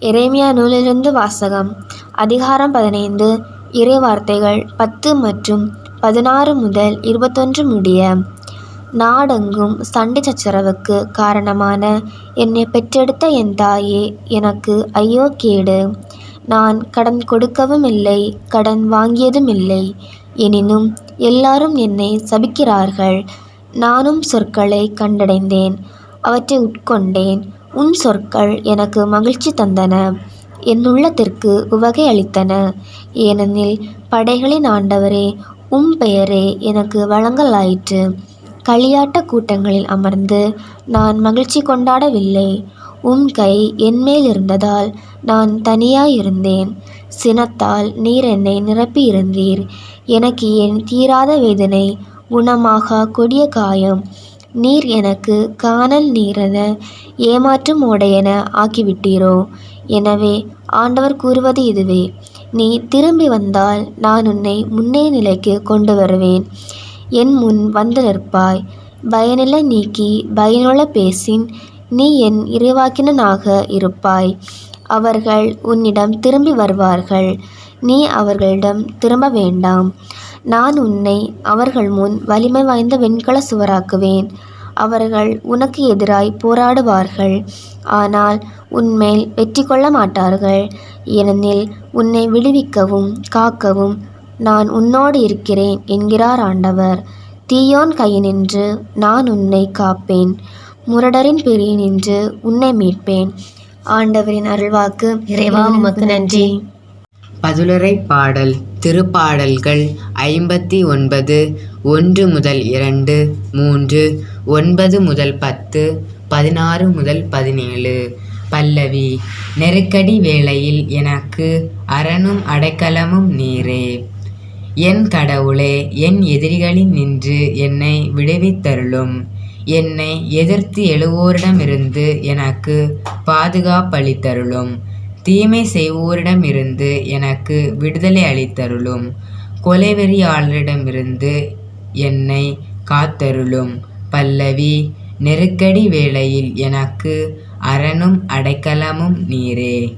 எரேமியா நூலிலிருந்து வாசகம். அதிகாரம் பதினைந்து. இறைவார்த்தைகள் பத்து மற்றும் பதினாறு முதல் இருபத்தொன்று முடிய. நாடெங்கும் சண்டை சச்சரவுக்கு காரணமான என்னை பெற்றெடுத்த என் தாயே எனக்கு ஐயோ கேடு. நான் கடன் கொடுக்கவும் இல்லை கடன் வாங்கியதும் இல்லை. எனினும் எல்லாரும் என்னை சபிக்கிறார்கள். நானும் சொற்களை கண்டடைந்தேன். அவற்றை உட்கொண்டேன். உன் சொற்கள் எனக்கு மகிழ்ச்சி தந்தன. என் உள்ளத்திற்கு உவகை அளித்தன. ஏனெனில் படைகளின் ஆண்டவரே உம் பெயரே எனக்கு வழங்கலாயிற்று. களியாட்ட கூட்டங்களில் அமர்ந்து நான் மகிழ்ச்சி கொண்டாடவில்லை. உம் கை என்மேல் இருந்ததால் நான் தனியாயிருந்தேன். சினத்தால் நீர் என்னை நிரப்பியிருந்தீர். எனக்கு என் தீராத வேதனை குணமாக கொடிய காயம். நீர் எனக்கு காணல் நீரென ஏமாற்றும் ஓடையென ஆக்கிவிட்டீரோ? எனவே ஆண்டவர் கூறுவது இதுவே நீ திரும்பி வந்தால் நான் உன்னை முன்னே நிலைக்கு கொண்டு வருவேன். என் முன் வந்து நிற்பாய். பயனில்லை நீக்கி பயனுள்ள பேசின். நீ என் இறைவாக்கினனாக இருப்பாய். அவர்கள் உன்னிடம் திரும்பி வருவார்கள். நீ அவர்களிடம் திரும்ப வேண்டாம். நான் உன்னை அவர்கள் முன் வலிமை வாய்ந்த வெண்கல சுவராக்குவேன். அவர்கள் உனக்கு எதிராய் போராடுவார்கள். ஆனால் உன்மேல் வெற்றி கொள்ள மாட்டார்கள். ஏனெனில் உன்னை விடுவிக்கவும் காக்கவும் நான் உன்னோடு இருக்கிறேன் என்கிறார் ஆண்டவர். தீயோன் கையினின்று நான் உன்னை காப்பேன். முரடரின் பிரியினின்று உன்னை மீட்பேன். ஆண்டவரின் அருள்வாக்கு இறைவா உமக்கு நன்றி. பதிலுரை பாடல். திருப்பாடல்கள் ஐம்பத்தி ஒன்பது ஒன்று முதல் இரண்டு மூன்று ஒன்பது முதல் பத்து பதினாறு முதல் பதினேழு. பல்லவி நெருக்கடி வேளையில் எனக்கு அரணும் அடைக்கலமும் நீரே. என் கடவுளே என் எதிரிகளில் நின்று என்னை விடுவித்தருளும். என்னை எதிர்த்து எழுவோரிடமிருந்து எனக்கு பாதுகாப்பளித்தருளும். தீமை செய்வோரிடமிருந்து எனக்கு விடுதலை அளித்தருளும். கொலைவெறியாளரிடமிருந்து என்னை காத்தருளும். பல்லவி நெருக்கடி வேளையில் எனக்கு அரணும் அடைக்கலமும் நீரே.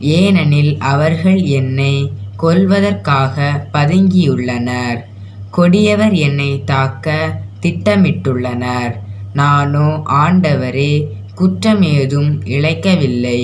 ஏனெனில் அவர்கள் என்னை கொல்வதற்காக பதுங்கியுள்ளனர். கொடியவர் என்னை தாக்க திட்டமிட்டுள்ளனர். நானோ ஆண்டவரே குற்றம் ஏதும் இழைக்கவில்லை.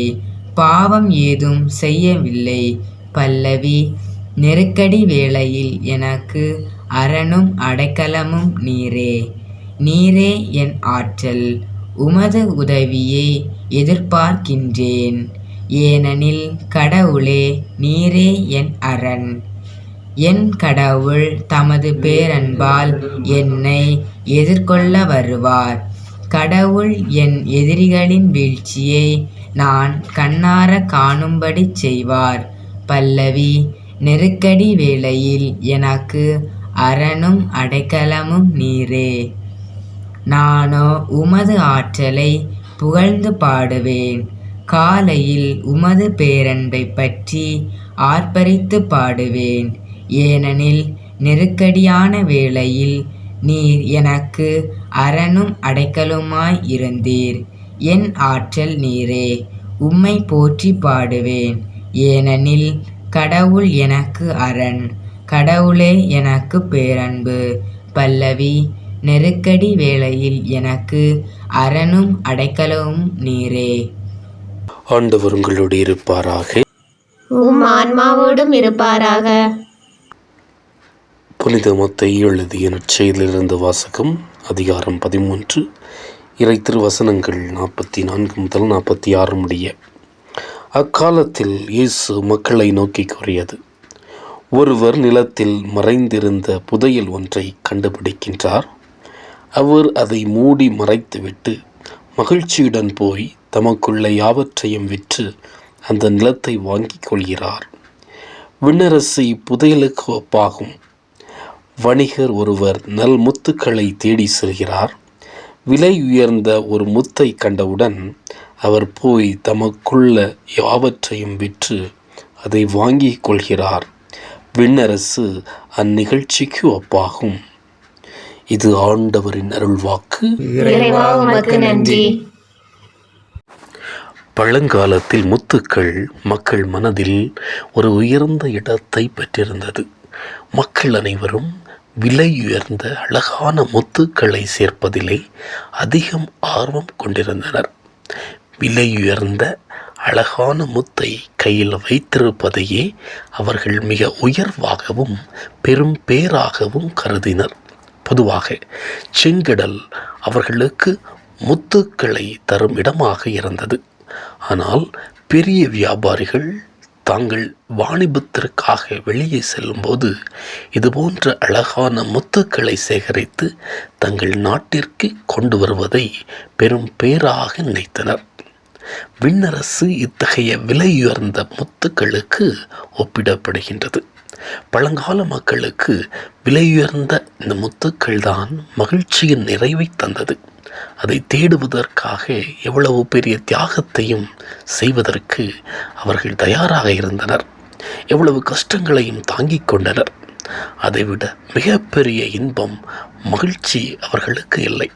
பாவம் ஏதும் செய்யவில்லை. பல்லவி நெருக்கடி வேளையில் எனக்கு அரணும் அடைக்கலமும் நீரே. நீரே என் ஆற்றல். உமது உதவியை எதிர்பார்க்கின்றேன். ஏனெனில் கடவுளே நீரே என் அரண். என் கடவுள் தமது பேரன்பால் என்னை எதிர்கொள்ள வருவார். கடவுள் என் எதிரிகளின் வீழ்ச்சியை நான் கண்ணார காணும்படி செய்வார். பல்லவி நெருக்கடி வேளையில் எனக்கு அரணும் அடைக்கலமும் நீரே. நானோ உமது ஆற்றலை புகழ்ந்து பாடுவேன். காலையில் உமது பேரன்பை பற்றி ஆர்ப்பரித்து பாடுவேன். ஏனெனில் நெருக்கடியான வேளையில் நீர் எனக்கு அரணும் அடைக்கலுமாய் இருந்தீர். என் ஆற்றல் நீரே உம்மை போற்றி பாடுவேன். ஏனெனில் கடவுள் எனக்கு அரண் கடவுளே எனக்கு பேரன்பு. பல்லவி நெருக்கடி வேளையில் எனக்கு அரணும் அடைக்கலவும் நீரே. ஆண்டவர் உங்களோடு இருப்பாராக. உம் ஆன்மாவோடும் இருப்பாராக. புனித மத்தை எழுதிய நற்செய்திலிருந்து வாசகம். அதிகாரம் பதிமூன்று. இறை திருவசனங்கள் நாற்பத்தி நான்கு முதல் நாற்பத்தி ஆறு முடிய. அக்காலத்தில் இயேசு மக்களை நோக்கி கூறியது ஒருவர் நிலத்தில் மறைந்திருந்த புதையல் ஒன்றை கண்டுபிடிக்கின்றார். அவர் அதை மூடி மறைத்துவிட்டு மகிழ்ச்சியுடன் போய் தமக்குள்ள யாவற்றையும் விற்று அந்த நிலத்தை வாங்கிக் கொள்கிறார். விண்ணரசி புதையலுக்கு ஒப்பாகும். வணிகர் ஒருவர் நல் முத்துக்களை தேடி செல்கிறார். விலை உயர்ந்த ஒரு முத்தை கண்டவுடன் அவர் போய் தமக்குள்ள யாவற்றையும் விற்று அதை வாங்கிக் கொள்கிறார். விண்ணரசு அந்நிகழ்ச்சிக்கு ஒப்பாகும். இது ஆண்டவரின் அருள்வாக்கு. நன்றி. பழங்காலத்தில் முத்துக்கள் மக்கள் மனதில் ஒரு உயர்ந்த இடத்தை பெற்றிருந்தது. மக்கள் அனைவரும் விலையுயர்ந்த அழகான முத்துக்களை சேர்ப்பதிலே அதிகம் ஆர்வம் கொண்டிருந்தனர். விலையுயர்ந்த அழகான முத்தை கையில் வைத்திருப்பதையே அவர்கள் மிக உயர்வாகவும் பெரும் பேராகவும் கருதினர். பொதுவாக செங்கடல் அவர்களுக்கு முத்துக்களை தரும் இடமாக இருந்தது. ஆனால் பெரிய வியாபாரிகள் தாங்கள் வாணிபத்திற்காக வெளியே செல்லும்போது இதுபோன்ற அழகான முத்துக்களை சேகரித்து தங்கள் நாட்டிற்கு கொண்டு வருவதை பெரும் பேராக நினைத்தனர். விண்ணரசு இத்தகைய விலையுயர்ந்த முத்துக்களுக்கு ஒப்பிடப்படுகின்றது. பழங்கால மக்களுக்கு விலையுயர்ந்த இந்த முத்துக்கள் தான் மகிழ்ச்சியின் நிறைவை தந்தது. அதை தேடுவதற்காக எவ்வளவு பெரிய தியாகத்தையும் செய்வதற்கு அவர்கள் தயாராக இருந்தனர். எவ்வளவு கஷ்டங்களையும் தாங்கிக் கொண்டனர். அதைவிட மிகப்பெரிய இன்பம் மகிழ்ச்சி அவர்களுக்கு இல்லை.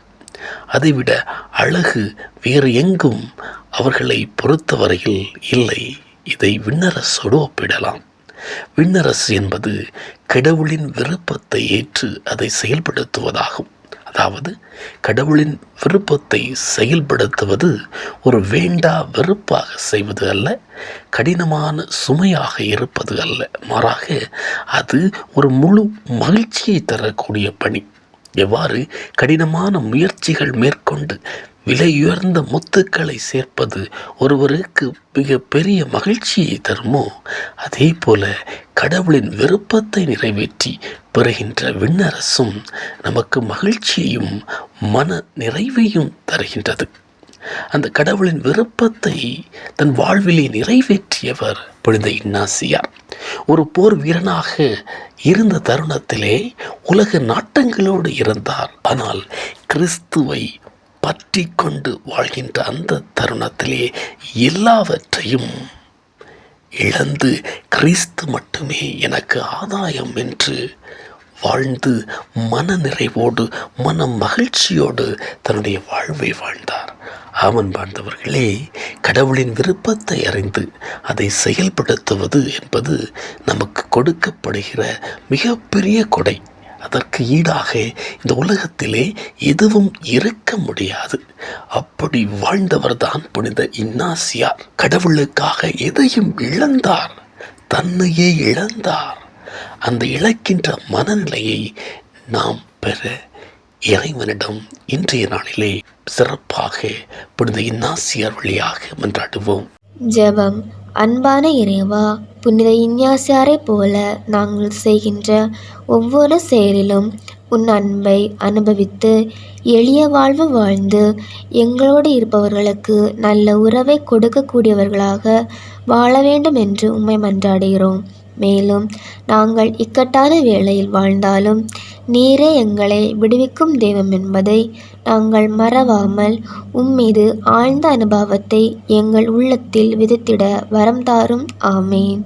அதைவிட அழகு வேறு எங்கும் அவர்களை பொறுத்தவரையில் இல்லை. இதை விண்ணரசோடு ஒப்பிடலாம். விண்ணரசு என்பது கடவுளின் விருப்பத்தை ஏற்று அதை செயல்படுத்துவதாகும். அதாவது கடவுளின் விருப்பத்தை செயல்படுத்துவது ஒரு வேண்டா வெறுப்பாக செய்வது அல்ல கடினமான சுமையாக இருப்பது அல்ல. மாறாக அது ஒரு முழு மகிழ்ச்சியை தரக்கூடிய பணி. எவ்வாறு கடினமான முயற்சிகள் மேற்கொண்டு விலையுயர்ந்த முத்துக்களை சேர்ப்பது ஒருவருக்கு மிக பெரிய மகிழ்ச்சியை தருமோ? அதே போல கடவுளின் விருப்பத்தை நிறைவேற்றி பெறுகின்ற விண்ணரசும் நமக்கு மகிழ்ச்சியையும் மன நிறைவையும் தருகின்றது. அந்த கடவுளின் விருப்பத்தை தன் வாழ்விலே நிறைவேற்றியவர் புனித இன்னாசியார். ஒரு போர் வீரனாக இருந்த தருணத்திலே உலக நாட்டங்களோடு இருந்தார். ஆனால் கிறிஸ்துவை பற்றி கொண்டு வாழ்கின்ற அந்த தருணத்திலே எல்லாவற்றையும் இழந்து கிறிஸ்து மட்டுமே எனக்கு ஆதாயம் என்று வாழ்ந்து மன நிறைவோடு மன மகிழ்ச்சியோடு தன்னுடைய வாழ்வை வாழ்ந்தார். ஆமன் வாழ்ந்தவர்களே கடவுளின் விருப்பத்தை அறிந்து அதை செயல்படுத்துவது என்பது நமக்கு கொடுக்கப்படுகிற மிகப்பெரிய கொடை. அதற்கு ஈடாக இந்த உலகத்திலே எதுவும் இருக்க முடியாது. அப்படி வாழ்ந்தவர்தான் புனித இன்னாசியார். கடவுளுக்காக எதையும் இழந்தார். தன்னையே இழந்தார். அந்த இழக்கின்ற மனநிலையை நாம் பெற இறைவனிடம் இன்றைய நாளிலே சிறப்பாக புனித இன்னாசியார் வழியாக மன்றாடுவோம். ஜெபம். அன்பான இறைவா புனித இஞ்ஞாசியாரைப் போல நாங்கள் செய்கின்ற ஒவ்வொரு செயலிலும் உன் அன்பை அனுபவித்து எளிய வாழ்வு வாழ்ந்து எங்களோடு இருப்பவர்களுக்கு நல்ல உறவை கொடுக்கக்கூடியவர்களாக வாழ வேண்டும் என்று உம்மை மன்றாடுகிறோம். மேலும் நாங்கள் இக்கட்டான வேளையில் வாழ்ந்தாலும் நீரே எங்களை விடுவிக்கும் தெய்வம் என்பதை நாங்கள் மறவாமல் உம்மீது ஆழ்ந்த அனுபவத்தை எங்கள் உள்ளத்தில் விதித்திட வரம் தாரும். ஆமேன்.